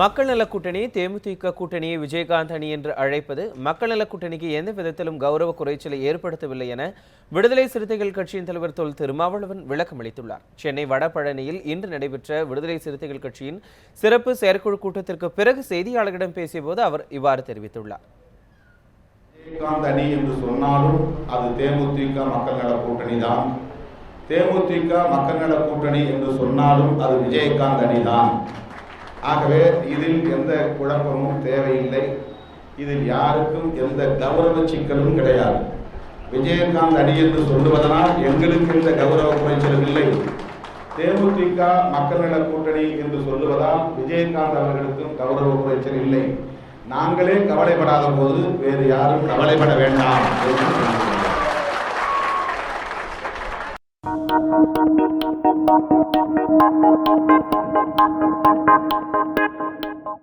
மக்கள் நல கூட்டணி தேமுதிக கூட்டணியை விஜயகாந்த் அணி என்று அழைப்பது மக்கள் நல கூட்டணிக்கு எந்த விதத்திலும் கௌரவ குறைச்சலை ஏற்படுத்தவில்லை என விடுதலை சிறுத்தைகள் கட்சியின் தலைவர் தொல் திருமாவளவன் விளக்கம் அளித்துள்ளார். சென்னை வடபழனியில் இன்று நடைபெற்ற விடுதலை சிறுத்தைகள் கட்சியின் சிறப்பு செயற்குழு கூட்டத்திற்கு பிறகு செய்தியாளர்களிடம் பேசியபோது அவர் இவ்வாறு தெரிவித்துள்ளார். விஜயகாந்த் அணி என்று சொன்னாலும் அது தேமுதிக மக்கள் நல கூட்டணி தான். தேமுதிக மக்கள் நல கூட்டணி என்று சொன்னாலும் அது விஜயகாந்த் அணி தான். ஆகவே இதில் எந்த குழப்பமும் தேவையில்லை. இதில் யாருக்கும் எந்த கௌரவ சிக்கலும் கிடையாது. விஜயகாந்த் அணி என்று சொல்லுவதனால் எங்களுக்கு எந்த கௌரவ குறைச்சலும் இல்லை. தேமுதிக மக்கள் நல கூட்டணி என்று சொல்லுவதால் விஜயகாந்த் அவர்களுக்கும் கௌரவ குறைச்சல் இல்லை. நாங்களே கவலைப்படாத போது வேறு யாரும் கவலைப்பட வேண்டாம் என்று Thank you.